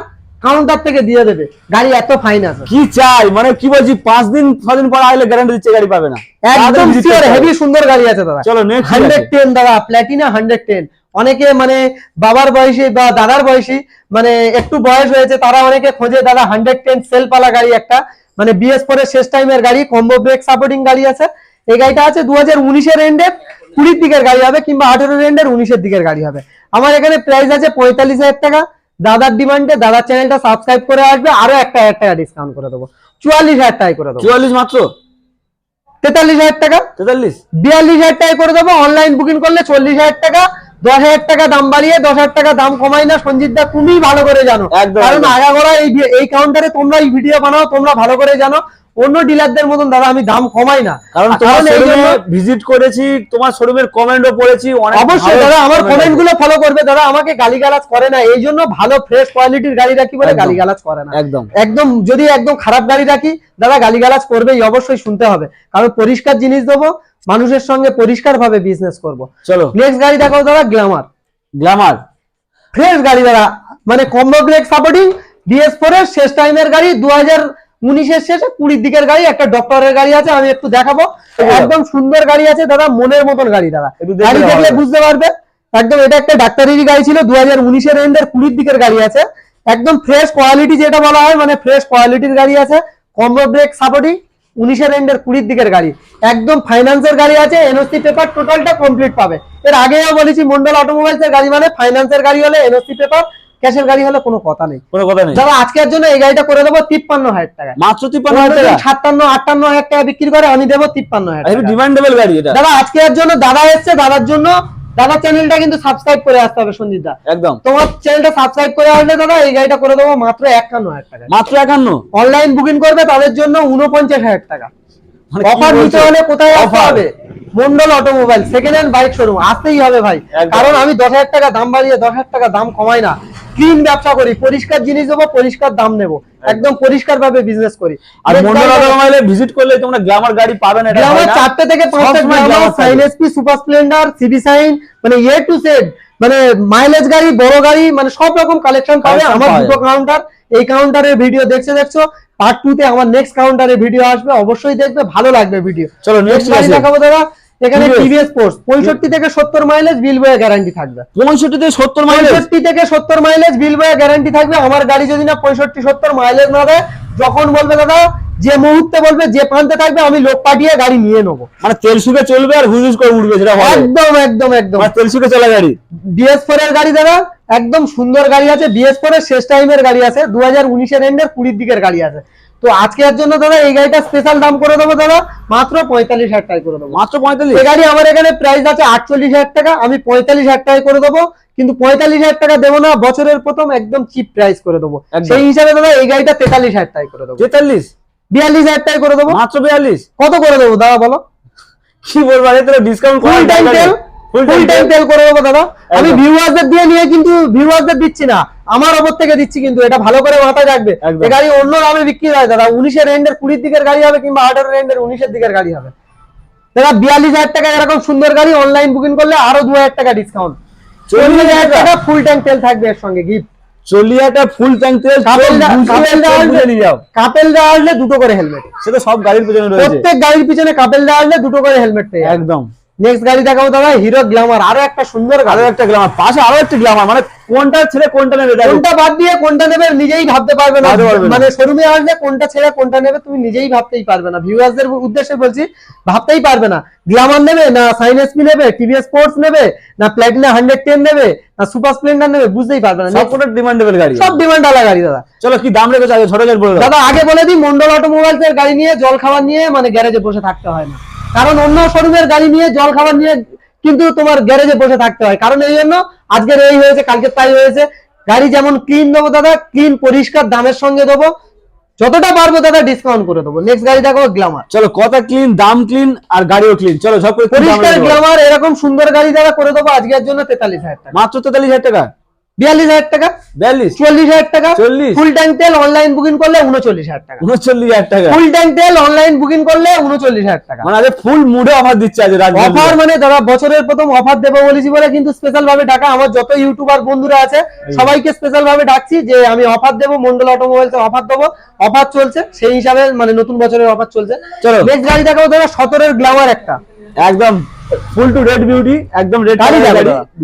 S1: কাউন্টার থেকে দিয়ে দেবে। গাড়ি এত ফাইন আছে।
S2: কি চাই? মানে কি বলছি পাঁচ দিন ছদিন পর আসলে গ্যারান্টি দিচ্ছে গাড়ি পাবে না।
S1: একদম। হেভি সুন্দর গাড়ি আছে দাদা।
S2: চলো নেক্সট
S1: হান্ড্রেড টেন দাদা প্ল্যাটিনা হান্ড্রেড টেন অনেকে মানে বাবার বয়সী বা দাদার বয়সী মানে একটু বয়স হয়েছে তারা অনেকে খোঁজে দাদা হান্ড্রেড টেন সেলফালা গাড়ি একটা মানে বিএস ফোর এর শেষ টাইমের গাড়ি কম্বো ব্রেক সাপোর্টিং গাড়ি আছে। এই গাড়িটা আছে দু হাজার উনিশের এন্ডের কুড়ির দিকের গাড়ি হবে কিংবা আঠেরো এন্ডের উনিশের দিকের গাড়ি হবে। আমার এখানে প্রাইস আছে পঁয়তাল্লিশ হাজার টাকা। দাদার ডিমান্ডে দাদার চ্যানেলটা সাবস্ক্রাইব করে আসবে আরও একটা হাজার টাকা ডিসকাউন্ট করে দেবো। চুয়াল্লিশ হাজার টাকা করে দেবো।
S2: চুয়াল্লিশ মাত্র?
S1: তেতাল্লিশ হাজার টাকা।
S2: তেতাল্লিশ?
S1: বিয়াল্লিশ হাজার টাকা করে দেবো। অনলাইন বুকিং করলে চল্লিশ হাজার টাকা। দশ হাজার টাকা দাম বাড়িয়ে দশ হাজার টাকা দাম কমাই না সঞ্জিত দা তুমি ভালো করে জানো কারণ। আগাগোড়া এই এই কাউন্টারে তোমরা এই ভিডিও বানাও তোমরা ভালো করে জানো অন্য ডিলারদের মতন দাদা আমি দাম কমাই না।
S2: কারণ তোমার শোরুমে ভিজিট করেছি তোমার শোরুমের কমেন্টও পড়েছি অনেক
S1: অবশ্যই দাদা আমার কমেন্টগুলো ফলো করবে। দাদা আমাকে গালিগালাজ করে না। এই জন্য ভালো ফ্রেশ কোয়ালিটির গাড়ি রাখি বলে? গালিগালাজ করে না।
S2: একদম।
S1: একদম যদি একদম খারাপ গাড়ি রাখি দাদা গালিগালাজ করবেই অবশ্যই শুনতে হবে। কারণ পরিষ্কার জিনিস দেবো মানুষের সঙ্গে পরিষ্কার ভাবে বিজনেস করব।
S2: চলো।
S1: নেক্সট গাড়ি দেখো দাদা গ্ল্যামার
S2: গ্ল্যামার
S1: ফ্রেশ গাড়ি দাদা মানে combo brake supporting BS four এর শেষ টাইমের গাড়ি দু হাজার উনিশের শেষে কুড়ির দিকের গাড়ি একটা ডক্টরের গাড়ি আছে আমি একটু দেখাবো। একদম সুন্দর গাড়ি আছে দাদা মনের মতন গাড়ি দাদা। গাড়ি দেখলে বুঝতে পারবে। একদম এটা একটা ডাক্তারেরই গাড়ি ছিল দু হাজার উনিশের এন্ডের কুড়ির দিকের গাড়ি আছে। একদম ফ্রেশ কোয়ালিটি যেটা বলা হয় মানে ফ্রেশ কোয়ালিটির গাড়ি আছে। কম্বো ব্রেক সাপোর্টিং উনিশের এন্ডের কুড়ির দিকের গাড়ি। একদম ফাইন্যান্সের গাড়ি আছে এনওসি পেপার টোটালটা কমপ্লিট পাবে। এর আগেও বলেছি মন্ডল অটোমোবাইলস এর গাড়ি মানে ফাইন্যান্সের গাড়ি হলে এনওসি পেপার ক্যাশের গাড়ি হলে কোনো কথা নেই।
S2: কোনো কথা নেই।
S1: দাদা আজকের জন্য এই গাড়িটা করে দেবো তিপ্পান্ন হাজার টাকা
S2: মাত্র তিপ্পান্ন হাজার টাকা?
S1: সাতান্ন আটান্ন হাজার টাকা বিক্রি করে আমি দেবো তিপ্পান্ন হাজার টাকা।
S2: ডিমান্ডেবল গাড়ি এটা।
S1: দাদা আজকের জন্য দাদা এসছে দাদার জন্য। দাদার চ্যানেলটা কিন্তু সাবস্ক্রাইব করে আসতে হবে সঞ্জিত দা।
S2: একদম।
S1: তোমার চ্যানেলটা সাবস্ক্রাইব করে আসলে দাদা এই গাড়িটা করে দেবো মাত্র একান্ন হাজার টাকা
S2: মাত্র একান্ন?
S1: অনলাইন বুকিং করবে তাদের জন্য উনপঞ্চাশ হাজার টাকা।
S2: মানে
S1: অফার নিতে হলে কোথায় আসতে হবে? Mondal automobile second hand bike showroom আসতেই হবে ভাই। কারণ আমি দশ হাজার টাকা দাম বাড়িয়ে দশ হাজার টাকা দাম কমাই না। ক্লিন ব্যবসা করি পরিষ্কার জিনিস দেবো পরিষ্কার দাম নেব। একদম। পরিষ্কার ভাবে বিজনেস করি।
S2: আর মন্ডল অটোমোবাইলে ভিজিট করলে তোমরা গ্ল্যামার গাড়ি পাবে না এটা
S1: গ্ল্যামার চারটে থেকে পাঁচটা Glamour Shine SP super Splendor CB Shine মানে এ টু সেড মানে মাইলেজ গাড়ি বড় গাড়ি মানে সব রকম কালেকশন পাবে। আমার দুটো কাউন্টার এই কাউন্টারের ভিডিও দেখছে দেখছ? পার্ট টু তে আমার নেক্সট কাউন্টারে ভিডিও আসবে অবশ্যই দেখবে ভালো লাগবে ভিডিও
S2: চলো নেক্সট
S1: গাড়ি দেখাবো দাদা এখানে টিভিএস থেকে সত্তর মাইলেজ বিল বয়ে গ্যারান্টি থাকবে।
S2: পঁয়ষট্টি থেকে সত্তর মাইলেজ
S1: পঁয়ষট্টি থেকে সত্তর মাইলেজ বিল বয়ে গ্যারান্টি থাকবে। আমার গাড়ি যদি না পঁয়ষট্টি সত্তর মাইলেজ না দেয় যখন বলবে দাদা যে মুহূর্তে বলবে যে প্রান্তে থাকবে আমি লোক পাঠিয়ে গাড়ি নিয়ে নেব।
S2: মানে তেল শুকে চলবে আর হুজ হুজ করে উঠবে সেটা
S1: একদম একদম একদম।
S2: মানে তেল শুকে চলা গাড়ি।
S1: বিএস ফোর এর গাড়ি দাদা একদম সুন্দর গাড়ি আছে। বিএস ফোর এর শেষ টাইমের গাড়ি আছে। দু হাজার উনিশের এন্ডের কুড়ির দিকের গাড়ি আছে। তো আজকের জন্য দাদা এই গাড়িটা স্পেশাল দাম করে দেবো দাদা মাত্র পঁয়তাল্লিশ হাজার টাকা করে দেবো।
S2: মাত্র পঁয়তাল্লিশ?
S1: এই গাড়ি আমার এখানে প্রাইস আছে আটচল্লিশ হাজার টাকা আমি পঁয়তাল্লিশ হাজার টাকা করে দেবো কিন্তু পঁয়তাল্লিশ হাজার টাকা দেবো না বছরের প্রথম একদম চিপ প্রাইস করে দেবো। সেই হিসাবে দাদা এই গাড়িটা তেতাল্লিশ হাজার টাকা করে দেবো।
S2: তেতাল্লিশ?
S1: বিয়াল্লিশ হাজার টাকা করে দেবো।
S2: মাত্র বিয়াল্লিশ?
S1: কত করে দেবো দাদা বলো?
S2: কি বলব ডিসকাউন্ট
S1: ফুল টাইম তেল করে দেবো দাদা। আমি। ভিউয়ারদের দিয়ে নিয়ে কিন্তু ভিউয়ারদের দিচ্ছি না। আমার ওপর থেকে দিচ্ছি কিন্তু এটা ভালো করে মাথায় রাখবে। এই গাড়ি অন্য দামে বিক্রি হয় দাদা। উনিশের এন্ডের কুড়ির দিকের গাড়ি হবে কিংবা আঠারোর এন্ডের উনিশের দিকের গাড়ি হবে। দাদা বিয়াল্লিশ হাজার টাকা এরকম সুন্দর গাড়ি অনলাইন বুকিং করলে আরও দু হাজার টাকা ডিসকাউন্ট চল্লিশ হাজার টাকা ফুল ট্যাঙ্ক তেল থাকবে এর সঙ্গে গিফট
S2: হাজার ফুল ট্যাঙ্ক তেল
S1: কাপেল দা- দা আসলে- দুটো করে হেলমেট
S2: সে তো সব গাড়ির পেছনে রয়েছে।
S1: প্রত্যেক গাড়ির পিছনে কাপেল দেওয়া আসলে দুটো করে হেলমেট
S2: একদম।
S1: নেক্সট গাড়ি দেখাবো দাদা হিরো গ্ল্যামার আরও একটা সুন্দর গাড়ি।
S2: একটা গ্লামার পাশে আরও একটা গ্লামার মানে কোনটা ছেড়ে কোনটা নেবে
S1: কোনটা বাদ দিয়ে কোনটা নেবে নিজেই ভাবতে পারবে না। মানে শোরুমে আসলে কোনটা ছেড়ে কোনটা নেবে তুমি নিজেই ভাবতেই পারবে না। ভিউয়ারদের উদ্দেশ্যে বলছি ভাবতেই পারবে না। গ্ল্যামার নেবে না সাইন এসপি নেবে টিভিএস স্পোর্টস নেবে না প্ল্যাটিনা হান্ড্রেড টেন নেবে না সুপার স্প্লেন্ডার নেবে বুঝতেই পারবে না।
S2: সব কোটা ডিমান্ডেবল গাড়ি।
S1: সব ডিমান্ড আলা গাড়ি দাদা।
S2: চলো কি দাম রেখেছো আগে? ছোট বলে
S1: দাদা আগে বলে দিই মন্ডল অটোমোবাইলস এর গাড়ি নিয়ে জল খাবার নিয়ে মানে গ্যারেজে বসে থাকতে হয় না। কারণ অন্য শোরুমের গাড়ি নিয়ে জল খাবার নিয়ে কিন্তু তোমার গ্যারেজে বসে থাকতে হয়। কারণ এই জন্য আজকের এই হয়েছে কালকে তাই হয়েছে। গাড়ি যেমন ক্লিন দেবো দাদা ক্লিন পরিষ্কার দামের সঙ্গে দেবো। যতটা পারব দাদা ডিসকাউন্ট করে দেবো। নেক্সট গাড়ি দেখো গ্লামার
S2: চলো কথা ক্লিন দাম ক্লিন আর গাড়িও ক্লিন চলো সব
S1: পরিষ্কার? গ্লামার এরকম সুন্দর গাড়ি দাদা করে দেবো আজকের জন্য তেতাল্লিশ হাজার টাকা।
S2: মাত্র তেতাল্লিশ হাজার টাকা?
S1: বিয়াল্লিশ হাজার টাকা।
S2: বিয়াল্লিশ।
S1: চুয়াল্লিশ হাজার টাকা।
S2: 40?
S1: ফুল ট্যাঙ্ক তেল অনলাইন বুকিং করলে উনচল্লিশ হাজার টাকা।
S2: উনচল্লিশ হাজার টাকা।
S1: ফুল ট্যাঙ্ক তেল অনলাইন বুকিং করলে উনচল্লিশ হাজার টাকা।
S2: মানে ফুল মুডে অফার দিচ্ছে আজ
S1: অফার মানে দাদা বছরের প্রথম অফার দেবো বলেছি বলে কিন্তু স্পেশাল ভাবে আমার যত ইউটিউবার বন্ধুরা আছে সবাইকে স্পেশাল ভাবে ডাকছি যে আমি অফার দেবো মন্ডল অটোমোবাইলস অফার দেবো। অফার চলছে সেই হিসাবে মানে নতুন বছরের অফার চলছে।
S2: চলো।
S1: নেক্সট গাড়ি দেখাবো দাদা সতেরোর গ্লামার একটা।
S2: একদম। ফুল টু রেড বিউটি একদম রেড
S1: গাড়ি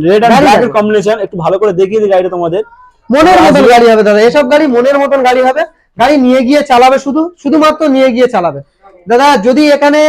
S2: রেড এন্ড ব্ল্যাক এর কম্বিনেশন একটু ভালো করে দেখিয়ে দিই গাড়িটা তোমাদের।
S1: মনের মতন গাড়ি হবে দাদা এসব গাড়ি মনের মতন গাড়ি হবে। গাড়ি নিয়ে গিয়ে চালাবে শুধু শুধুমাত্র নিয়ে গিয়ে চালাবে। দাদা যদি এখানে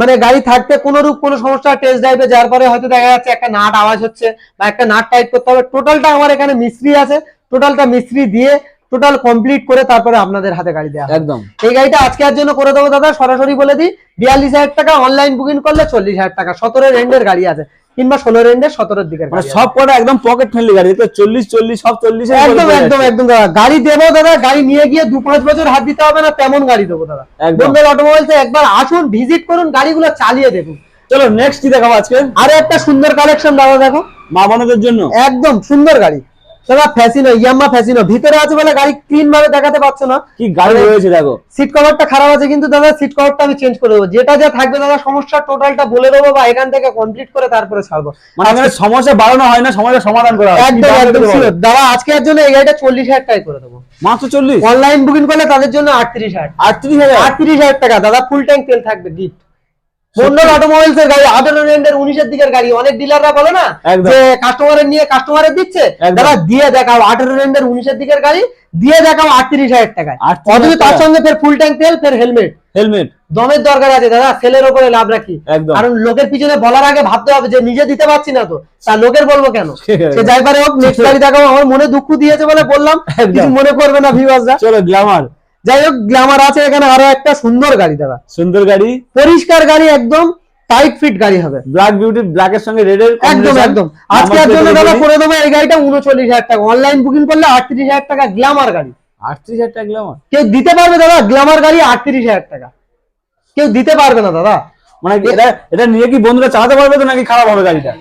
S1: মানে গাড়ি থাকতে কোনো রূপ কোনো সমস্যা টেস্ট ড্রাইভে যার পরে হয়তো দেখা যাচ্ছে একটা নাট আওয়াজ হচ্ছে বা একটা নাট টাইট করতে হবে। টোটালটা আমার এখানে মিস্ত্রি আছে। টোটালটা মিস্ত্রি দিয়ে টোটাল কমপ্লিট করে তারপরে আপনাদের হাতে গাড়ি দেওয়া।
S2: একদম।
S1: এই গাড়িটা আজকের জন্য করে দেবো দাদা সরাসরি বলে দিই বিয়াল্লিশ হাজার টাকা অনলাইন বুকিং করলে চল্লিশ হাজার টাকা সতেরো রেন্ডের গাড়ি আছে কিংবা ষোলো রেন্ডের সতেরোর দিকের
S2: মানে সব কটা একদম পকেট ফ্রেন্ডলি গাড়ি দেখো চল্লিশ চল্লিশ সব চল্লিশ
S1: একদম একদম একদম দাদা। গাড়ি দেবো দাদা গাড়ি নিয়ে গিয়ে দু পাঁচ বছর হাত দিতে হবে না তেমন গাড়ি দেবো দাদা। বন্ধুর অটোমোবাইলস একবার আসুন ভিজিট করুন গাড়িগুলো চালিয়ে দেখুন।
S2: চলো নেক্সট কি দেখাবো আজকে?
S1: আরও একটা সুন্দর কালেকশন দাদা দেখো।
S2: মা বোনদের জন্য?
S1: একদম সুন্দর গাড়ি। দাদা ফ্যাসিনো ইয়াম্মা ফ্যাসিনো ভিতরে আছে বলে গাড়ি ক্লিন ভাবে দেখাতে পারছ না।
S2: কি গাড়ি
S1: মানে-
S2: রয়েছে দেখো।
S1: সিট কভারটা খারাপ আছে কিন্তু দাদা সিট কভারটা আমি চেঞ্জ করে দেবো। যেটা যা থাকবে দাদা সমস্যা টোটালটা বলে দেবো বা এখান থেকে কমপ্লিট করে তারপরে ছাড়বো।
S2: মানে সমস্যা বাড়ানো হয় না সমস্যা সমাধান করা কি
S1: একদম একদম
S2: রেখেছো বলো?
S1: sure। জন্য এই গাড়িটা চল্লিশ হাজার টাকায় করে দেবো।
S2: মাত্র চল্লিশ?
S1: অনলাইন বুকিং করলে তাদের জন্য আটত্রিশ হাজার।
S2: আটত্রিশ হাজার?
S1: আটত্রিশ হাজার টাকা। দাদা ফুল ট্যাঙ্ক তেল থাকবে গিফট মন্ডল অটোমোবাইলস এর গাড়ি আঠারো রেন্ডের উনিশের দিকের গাড়ি অনেক ডিলাররা বলে না যে কাস্টমারের নিয়ে কাস্টমারের দিচ্ছে দাদা দিয়ে দেখাও আঠারো রেন্ডের উনিশের দিকের গাড়ি দিয়ে দেখাও আটত্রিশ হাজার টাকায়।
S2: 38,000
S1: অথচ তার সঙ্গে ফের ফুল ট্যাঙ্ক তেল ফের হেলমেট
S2: হেলমেট
S1: দমের দরকার আছে দাদা সেলের ওপরে লাভ রাখি।
S2: একদম।
S1: কারণ লোকের পিছনে বলার আগে ভাবতে হবে যে নিজে দিতে পারছি না তো তা লোকের বলব কেন? সে যাই পারে হোক নেক্সট গাড়ি দেখাবো আমার মনে দুঃখ দিয়েছে বলে বললাম। কিছু মনে করবে না ভিউয়ার্সরা
S2: চলো গ্ল্যামার
S1: যাই হোক গ্ল্যামার আছে এখানে আরও একটা সুন্দর গাড়ি দাদা।
S2: সুন্দর গাড়ি।
S1: পরিষ্কার গাড়ি একদম টাইট ফিট গাড়ি হবে।
S2: ব্ল্যাক বিউটি ব্ল্যাক এর সঙ্গে রেড এর
S1: একদম একদম। আজকের জন্য দাদা করে দেবো এই গাড়িটা উনচল্লিশ হাজার টাকা। অনলাইন বুকিং করলে আটত্রিশ হাজার টাকা গ্ল্যামার গাড়ি।
S2: আটত্রিশ হাজার টাকা গ্ল্যামার
S1: কেউ দিতে পারবে দাদা গ্ল্যামার গাড়ি আটত্রিশ হাজার টাকা। কেউ দিতে পারবে না দাদা।
S2: মানে এটা এটা নিয়ে কি বন্ধুরা চালাতে পারবে তো নাকি খারাপ হবে গাড়িটা?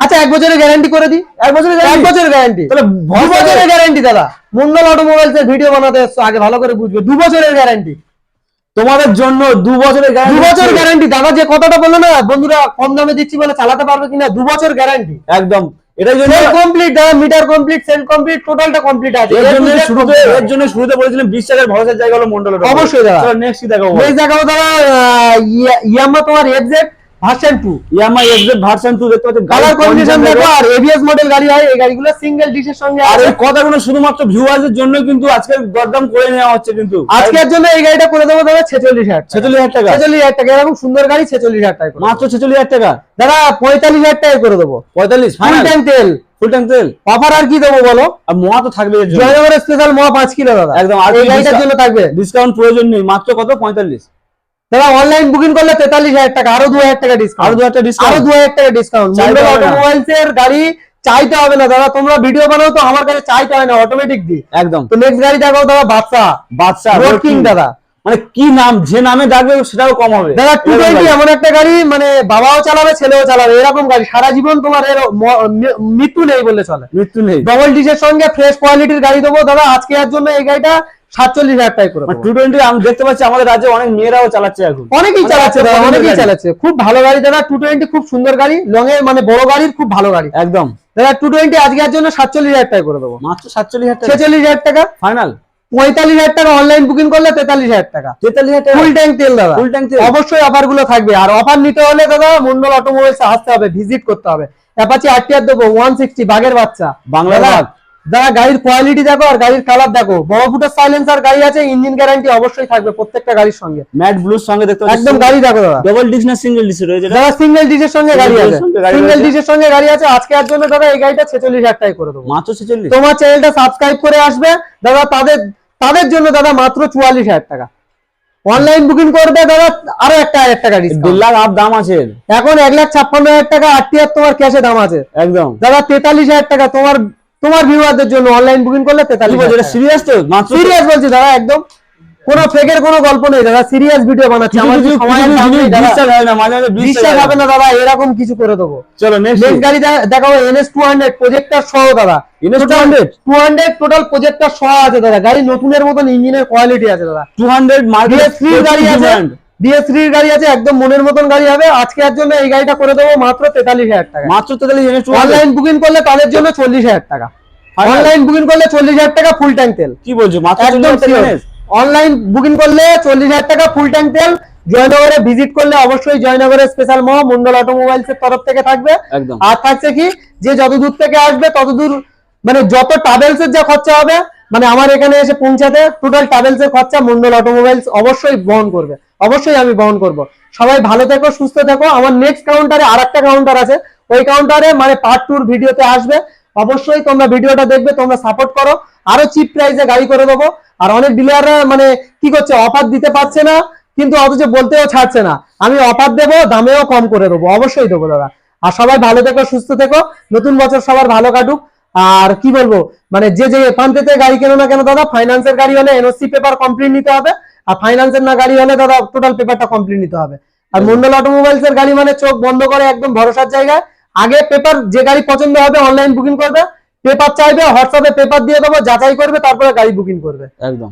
S1: আচ্ছা এক বছরের গ্যারান্টি করে দিই।
S2: এক বছরের
S1: এক বছরের গ্যারান্টি
S2: তাহলে
S1: দু বছরের গ্যারান্টি দাদা। মঙ্গল অটোমোবাইলস এর ভিডিও বানাতে এসছো আগে ভালো করে বুঝবে। দু বছরের গ্যারান্টি
S2: তোমাদের জন্য দু বছরের
S1: দু বছর গ্যারান্টি দাদা যে কথাটা বলল না বন্ধুরা কম দামে দিচ্ছি বলে চালাতে পারবে কিনা দু বছর গ্যারান্টি
S2: একদম। এটার জন্য
S1: কমপ্লিট দাদা মিটার কমপ্লিট সেল কমপ্লিট টোটালটা কমপ্লিট আছে।
S2: এর জন্য শুরুতে এর জন্য শুরুতে বলেছিলাম বিশ্বাসের ভরসার জায়গা হলো মন্ডল
S1: অবশ্যই দাদা।
S2: নেক্সট কি দেখাবো।
S1: নেক্সট দেখাবো দাদা ইয়াম্মা তোমার FZ version two
S2: Yamaha XZ version 2 দেখতে পাচ্ছেন।
S1: কালার
S2: condition
S1: দেখো। আর এবিএস মডেল গাড়ি হয় এই গাড়িগুলো সিঙ্গেল ডিশের সঙ্গে
S2: আর এই কথাগুলো শুধুমাত্র ভিউয়ারদের জন্য কিন্তু আজকে দরদাম করে নেওয়া হচ্ছে কিন্তু।
S1: আজকের জন্য এই গাড়িটা করে দেবো দাদা ছেচল্লিশ হাজার
S2: ছেচল্লিশ হাজার টাকা।
S1: ছেচল্লিশ হাজার টাকা এরকম সুন্দর গাড়ি ছেচল্লিশ হাজার টাকা
S2: মাত্র ছেচল্লিশ হাজার টাকা।
S1: দাদা পঁয়তাল্লিশ হাজার টাকা করে দেবো।
S2: পঁয়তাল্লিশ
S1: ফুল
S2: ফাইনাল
S1: ট্যাঙ্ক তেল।
S2: ফুল ট্যাঙ্ক তেল?
S1: অফার আর কি দেবো বলো?
S2: আর মোয়া তো থাকবে
S1: জয়নগরের স্পেশাল মহা পাঁচ কিলো দাদা।
S2: একদম, আর
S1: এই গাড়িটার জন্য থাকবে।
S2: ডিসকাউন্ট প্রয়োজন নেই মাত্র কত? পঁয়তাল্লিশ।
S1: দাদা অনলাইন বুকিং করলে তেতাল্লিশ হাজার টাকা আরও দু হাজার টাকা ডিসকাউন্ট
S2: আরও দু
S1: আরও
S2: ডিসকাউন্ট
S1: দু হাজার টাকা ডিসকাউন্ট অটোমোবাইলস এর গাড়ি চাইতে হবে না দাদা। তোমরা ভিডিও বানাও তো আমার কাছে চাইতে হয় না অটোমেটিক দি।
S2: একদম।
S1: তো নেক্সট গাড়ি দেখাও দাদা বাদশা।
S2: বাদশা
S1: রোড কিং দাদা।
S2: মানে কি নাম যে নামে ডাকবে সেটাও কম হবে।
S1: দাদা টু টোয়েন্টি। এমন একটা গাড়ি মানে বাবাও চালাবে ছেলেও চালাবে এরকম গাড়ি। সারা জীবন তোমার এর মৃত্যু নেই বলে চলে।
S2: মৃত্যু নেই।
S1: ডবল ডিজের সঙ্গে ফ্রেশ কোয়ালিটির গাড়ি দেবো দাদা। আজকে এর জন্য এই গাড়িটা সাতচল্লিশ হাজার টাকা করে
S2: টু টোয়েন্টি আমি দেখতে পাচ্ছি আমাদের রাজ্যে অনেক মেয়েরাও চালাচ্ছে এখন।
S1: অনেকেই
S2: মানে
S1: চালাচ্ছে অনেকেই চালাচ্ছে। খুব ভালো গাড়ি দাদা টু টোয়েন্টি খুব সুন্দর গাড়ি লং এর মানে বড় গাড়ির খুব ভালো গাড়ি।
S2: একদম।
S1: দাদা টু টোয়েন্টি আজকের জন্য সাতচল্লিশ হাজার টাকা করে দেবো।
S2: মাত্র সাতচল্লিশ হাজার
S1: ছেচল্লিশ হাজার টাকা?
S2: ফাইনাল
S1: পঁয়তাল্লিশ হাজার টাকা অনলাইন বুকিং করলে তেতাল্লিশ হাজার টাকা।
S2: তেতাল্লিশ হাজার
S1: ফুল ট্যাঙ্ক তেল দাদা।
S2: ফুল ট্যাঙ্ক তেল।
S1: অবশ্যই অফারগুলো থাকবে। আর অফার নিতে হলে দাদা মন্ডল অটোমোবাইলস আসতে হবে ভিজিট করতে হবে। অ্যাপাচি আরটিআর দেবো ওয়ান সিক্সটি বাগের বাচ্চা।
S2: বাংলার
S1: দাদা, গাড়ির কোয়ালিটি দেখো আর গাড়ির কালার দেখো। বড় ফুটের সাইলেন্সার গাড়ি আছে ইঞ্জিন গ্যারান্টি অবশ্যই থাকবে প্রত্যেকটা গাড়ির সঙ্গে।
S2: ম্যাট ব্লুর সঙ্গে দেখতে পাচ্ছি।
S1: একদম গাড়ি দেখো দাদা।
S2: ডবল ডিস না সিঙ্গেল ডিস রয়েছে?
S1: দাদা সিঙ্গেল ডিজের সঙ্গে গাড়ি আছে। সিঙ্গেল। ডিজের সঙ্গে গাড়ি আছে। আজকে আর জন্য দাদা এই গাড়িটা ছেচল্লিশ হাজার টাকা করে দেবো।
S2: মাত্র ছেচল্লিশ?
S1: তোমার চ্যানেলটা সাবস্ক্রাইব করে আসবে। দাদা তাদের তাদের জন্য দাদা মাত্র চুয়াল্লিশ হাজার টাকা। অনলাইন বুকিং করবে দাদা আরও একটা হাজার টাকা ডিসকাউন্ট
S2: লাখ আপ দাম আছে।
S1: এখন এক লাখ ছাপ্পান্ন হাজার টাকা আটটিয়ার তোমার ক্যাশে দাম আছে।
S2: একদম।
S1: দাদা তেতাল্লিশ হাজার টাকা তোমার তোমার ভিউয়ারদের জন্য অনলাইন বুকিং করলে তেতাল্লিশ
S2: এটা সিরিয়াস তো?
S1: সিরিয়াস বলছি দাদা একদম। কোনো ফেকের কোনো গল্প নেই দাদা সিরিয়াস ভিডিও বানাচ্ছি।
S2: বিশ্বাস
S1: হবে না দাদা এরকম কিছু করে দেবো।
S2: চলো নেক্সট
S1: গাড়ি দেখাবো এনএস টু হান্ড্রেড প্রজেক্টার সহ দাদা।
S2: NS 200?
S1: Two hundred total projector সহ আছে দাদা। গাড়ি নতুনের মতন ইঞ্জিনের কোয়ালিটি আছে দাদা।
S2: টু হান্ড্রেড
S1: মার্কেট গাড়ি আছে। ডিএস থ্রির গাড়ি আছে একদম মনের মতন গাড়ি হবে। আজকে এর জন্য এই গাড়িটা করে দেবো মাত্র তেতাল্লিশ হাজার টাকা।
S2: মাত্র তেতাল্লিশ এনে টু
S1: অনলাইন বুকিং করলে তাদের জন্য চল্লিশ হাজার টাকা।
S2: Final?
S1: অনলাইন বুকিং করলে চল্লিশ হাজার টাকা ফুল ট্যাঙ্ক তেল।
S2: কি বলছো? মাত্র
S1: একদম অনলাইন বুকিং করলে চল্লিশ হাজার টাকা ফুল ট্যাঙ্ক তেল। জয়নগরে ভিজিট করলে অবশ্যই জয়নগরের স্পেশাল মহ মন্ডল অটোমোবাইলস এর তরফ থেকে থাকবে। আর থাকছে কি? যে যত দূর থেকে আসবে তত দূর মানে যত ট্রাভেলস এর যা খরচা হবে মানে আমার এখানে এসে পৌঁছাতে টোটাল ট্রাভেলস এর খরচা মন্ডল অটোমোবাইলস অবশ্যই বহন করবে। অবশ্যই আমি বহন করব। সবাই ভালো থেকো, সুস্থ থেকো। আমার নেক্সট কাউন্টারে আর একটা কাউন্টার আছে। ওই কাউন্টারে মানে পার্ট টুর ভিডিওতে আসবে। অবশ্যই তোমরা ভিডিওটা দেখবে, তোমরা সাপোর্ট করো। আরও চিপ প্রাইসে গাড়ি করে দেবো। আর অনেক ডিলাররা মানে কি করছে অফার দিতে পারছে না, কিন্তু অথচ বলতেও ছাড়ছে না। আমি অফার দেবো, দামেও কম করে দেবো। অবশ্যই দেবো, দাদা। আর সবাই ভালো থেকো, সুস্থ থেকো। নতুন বছর সবার ভালো কাটুক। আর কি বলব মানে যে যে প্রান্তেতে গাড়ি কেনো না কেন, দাদা ফাইন্যান্সের গাড়ি হলে এনওসি পেপার কমপ্লিট নিতে হবে। আর ফাইন্যান্সের না গাড়ি হলে দাদা টোটাল পেপারটা কমপ্লিট নিতে হবে। আর মন্ডল অটোমোবাইলস এর গাড়ি মানে চোখ বন্ধ করে একদম ভরসার জায়গা। আগে পেপার যে গাড়ি পছন্দ হবে অনলাইন বুকিং করবে। পেপার চাইবে হোয়াটসঅ্যাপে পেপার দিয়ে দেবো যাচাই করবে তারপরে গাড়ি বুকিং করবে।
S2: একদম।